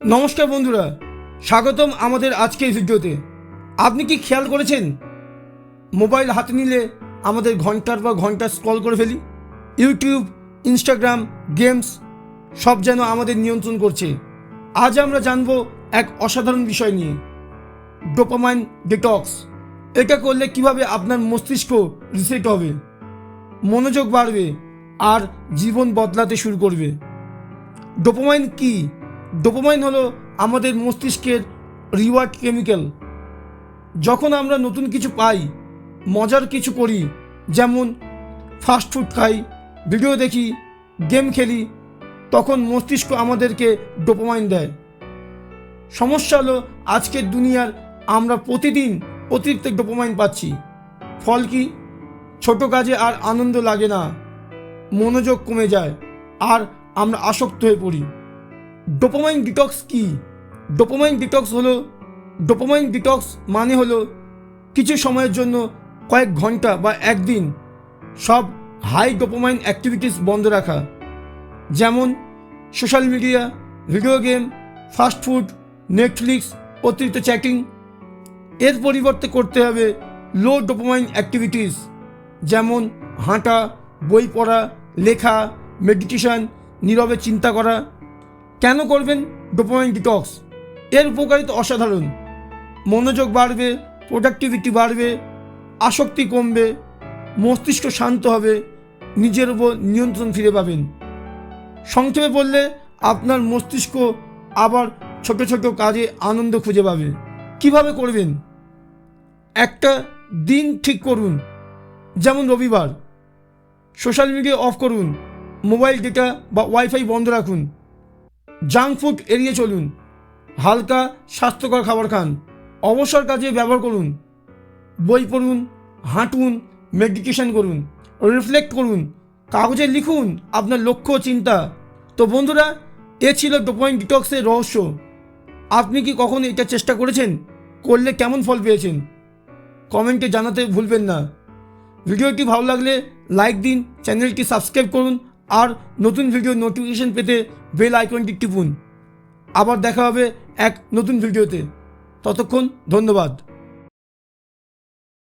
নমস্কার বন্ধুরা, স্বাগতম আমাদের আজকের ভিডিওতে। আপনি কি খেয়াল করেছেন? মোবাইল হাতে নিলে আমাদের ঘণ্টার পর ঘণ্টা স্ক্রল করে ফেলি। ইউটিউব, ইনস্টাগ্রাম, গেমস, সব যেন আমাদের নিয়ন্ত্রণ করছে। আজ আমরা জানব এক অসাধারণ বিষয় নিয়ে। Dopamine detox. এটা করলে কীভাবে আপনার মস্তিষ্ক রিসেট হবে, মনোযোগ বাড়বে আর জীবন বদলাতে শুরু করবে। ডোপামাইন কি? ডোপামাইন হলো আমাদের মস্তিষ্কের রিওয়ার্ড কেমিক্যাল যখন আমরা নতুন কিছু পাই, মজার কিছু করি, যেমন ফাস্ট ফুড খাই ভিডিও দেখি গেম খেলি, তখন মস্তিষ্ক আমাদেরকে ডোপোমাইন দেয়। সমস্যা হলো আজকের দুনিয়ার আমরা প্রতিদিন অতিরিক্ত ডোপোমাইন পাচ্ছি। ফল কি? ছোট কাজে আর আনন্দ লাগে না। মনোযোগ কমে যায়। আর আমরা আসক্ত হয়ে পড়ি। ডোপামাইন ডিটক্স কি? ডোপামাইন ডিটক্স হলো ডোপামাইন ডিটক্স মানে হলো কিছু সময়ের জন্য কয়েক ঘণ্টা বা একদিন সব হাই ডোপামাইন অ্যাক্টিভিটিস বন্ধ রাখা। যেমন social media video game fast food Netflix অতিরিক্ত চ্যাটিং এর পরিবর্তে করতে হবে লো ডোপামাইন অ্যাক্টিভিটিস যেমন হাঁটা, বই পড়া, লেখা মেডিটেশন নীরবে চিন্তা করা। কেন করবেন? ডোপামাইন ডিটক্স এর উপকারিতা অসাধারণ। মনোযোগ বাড়বে প্রোডাক্টিভিটি বাড়বে, আসক্তি কমবে, মস্তিষ্ক শান্ত হবে, নিজের উপর নিয়ন্ত্রণ ফিরে পাবেন। সংক্ষেপে বললে, আপনার মস্তিষ্ক আবার ছোট ছোট কাজে আনন্দ খুঁজে পাবে। কীভাবে করবেন? একটা দিন ঠিক করুন। যেমন রবিবার। সোশ্যাল মিডিয়া অফ করুন। মোবাইল ডেটা বা ওয়াইফাই বন্ধ রাখুন। জাঙ্ক ফুড এড়িয়ে চলুন। হালকা, স্বাস্থ্যকর খাবার খান। অবসর কাজে ব্যবহার করুন। বই পড়ুন, হাঁটুন মেডিটেশন করুন রিফ্লেক্ট করুন, কাগজে লিখুন আপনার লক্ষ্য চিন্তা। তো বন্ধুরা, এ ছিল ডোপাইন ডিটক্সের রহস্য। আপনি কি কখনো এটা চেষ্টা করেছেন? করলে কেমন ফল পেয়েছেন? কমেন্টে জানাতে ভুলবেন না। ভিডিওটি ভালো লাগলে লাইক দিন চ্যানেলটি সাবস্ক্রাইব করুন আর নতুন ভিডিও নোটিফিকেশন পেতে বেল আইকনটি টিপুন। আবার দেখা হবে এক নতুন ভিডিওতে ততক্ষণ ধন্যবাদ।